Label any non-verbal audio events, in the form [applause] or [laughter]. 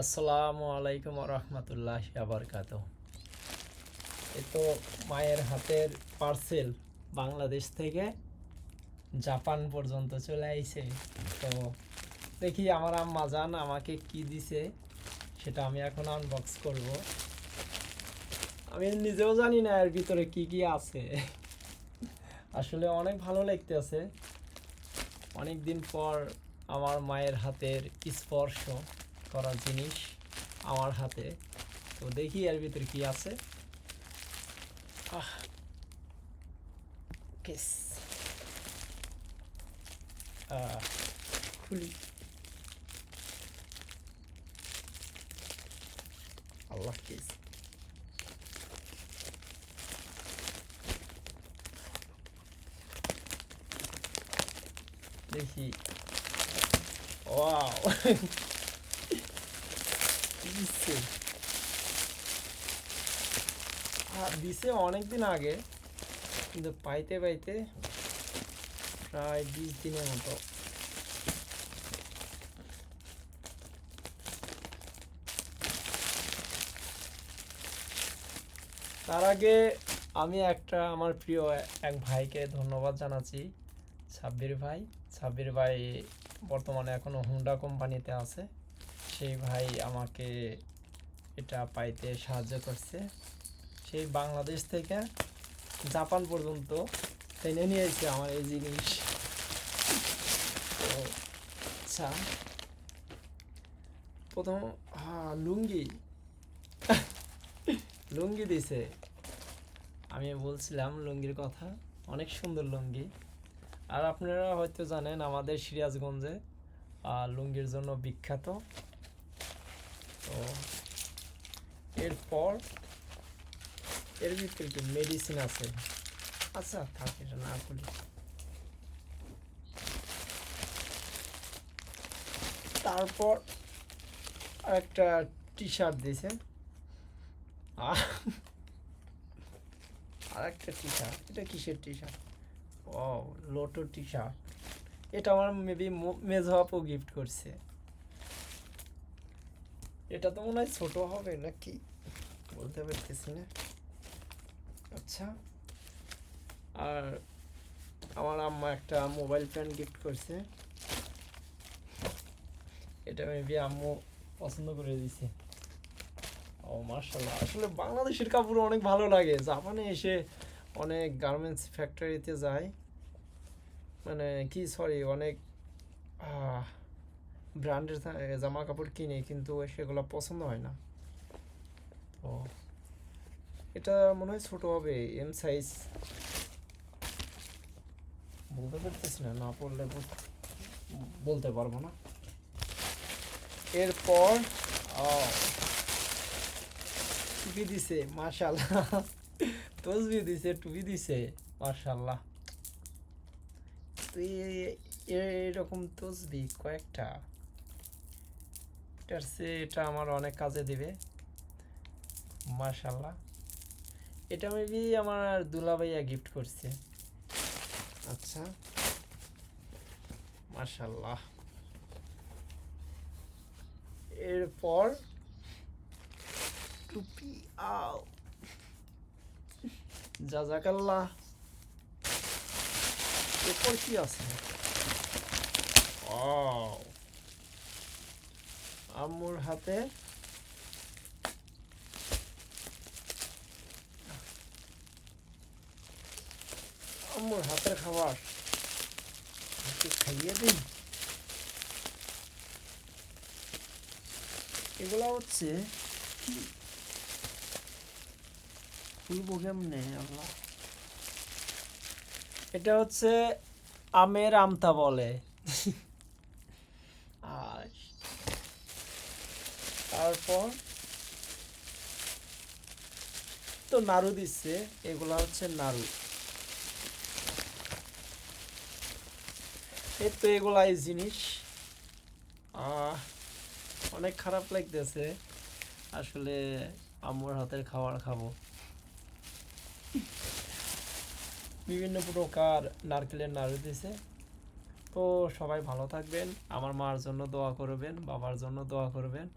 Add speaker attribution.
Speaker 1: আসসালামু আলাইকুম রহমতুল্লাহ আবরকাত। এই তো মায়ের হাতের পার্সেল বাংলাদেশ থেকে জাপান পর্যন্ত চলে আইছে। তো দেখি আমার আম্মা জান আমাকে কি দিছে, সেটা আমি এখন আনবক্স করব। আমি নিজেও জানি না এর ভিতরে কি কি আছে। আসলে অনেক ভালো লাগতেছে। অনেক দিন পর আমার মায়ের হাতের স্পর্শ। করা জিনিস আমার হাতে। তো দেখি এর ভিতরে কি আছে। খুলি। আল্লাহ, কিস। দেখি। ওয়াও। আর দিছে অনেকদিন আগে, কিন্তু পাইতে পাইতে প্রায় বিশ দিনের মতো। তার আগে আমি একটা আমার প্রিয় এক ভাইকে ধন্যবাদ জানাচ্ছি সাব্বির ভাই। সাব্বির ভাই বর্তমানে এখনও হুন্ডা কোম্পানিতে আছে। সেই ভাই আমাকে এটা পাইতে সাহায্য করছে। সেই বাংলাদেশ থেকে জাপান পর্যন্ত টেনে নিয়েছে আমার এই জিনিস। আচ্ছা। প্রথম হ্যাঁ লুঙ্গি। লুঙ্গি দিছে। আমি বলছিলাম লুঙ্গির কথা, অনেক সুন্দর লুঙ্গি। আর আপনারা হয়তো জানেন আমাদের সিরাজগঞ্জে লুঙ্গির জন্য বিখ্যাত। এরপর এর ভিতরে কি মেডিসিন আছে আচ্ছা থাক, এটা না খুলি তারপর একটা টি শার্ট দিয়েছে আর একটা টি শার্ট এটা কিসের টি শার্ট ও লোটো টি শার্ট এটা আমার মেবি মেজো আপু গিফট করছে। এটা তো মনে হয় ছোট হবে নাকি? বলতে পারতেছি না। আচ্ছা। আর আমার আম্মা একটা মোবাইল ফ্যান গিফট করছে। এটা মেবি আম্মু পছন্দ করে দিছে। ও মার্শাল্লাহ আসলে বাংলাদেশের কাপড় অনেক ভালো লাগে। জাপানে এসে অনেক গার্মেন্টস ফ্যাক্টরিতে যায়। মানে কি সরি অনেক ব্র্যান্ডের জামা কাপড় কিনে কিন্তু সেগুলো পছন্দ হয় না। ও এটা মনে হয় ছোট হবে এম সাইজ বলতে পারতেছি না না পড়লে বলতে পারব না। এরপর টুপি দিছে মাশাল্লাহ তসবি দিছে, টুপি দিছে মাশাল্লাহ তুই এরকম তসবি কয়েকটা। চেয়ে এটা আমার অনেক কাজে দিবে। মাশাল্লাহ এটা মেবি আমার দুলাভাইয়া গিফট করছে। আচ্ছা। মাশাল্লাহ এরপর টুপি আও। জাজাকাল্লাহ। এরপর কি আছে? ও আম্মুর হাতে। আম্মুর হাতের খাবার। খাইয়ে দিন এগুলো হচ্ছে কেমনে এটা হচ্ছে আমের আমতা বলে [laughs] আর তারপর তো নাড়ু দিচ্ছে, এগুলা হচ্ছে নাড়ু। এই তো এগুলাই জিনিস। অনেক খারাপ লাগতেছে। আসলে আম্মুর হাতের খাবার খাব। বিভিন্ন প্রকার নারকেলের নাড়ু দিছে। তো সবাই ভালো থাকবেন। আমার মার জন্য দোয়া করবেন, বাবার জন্য দোয়া করবেন।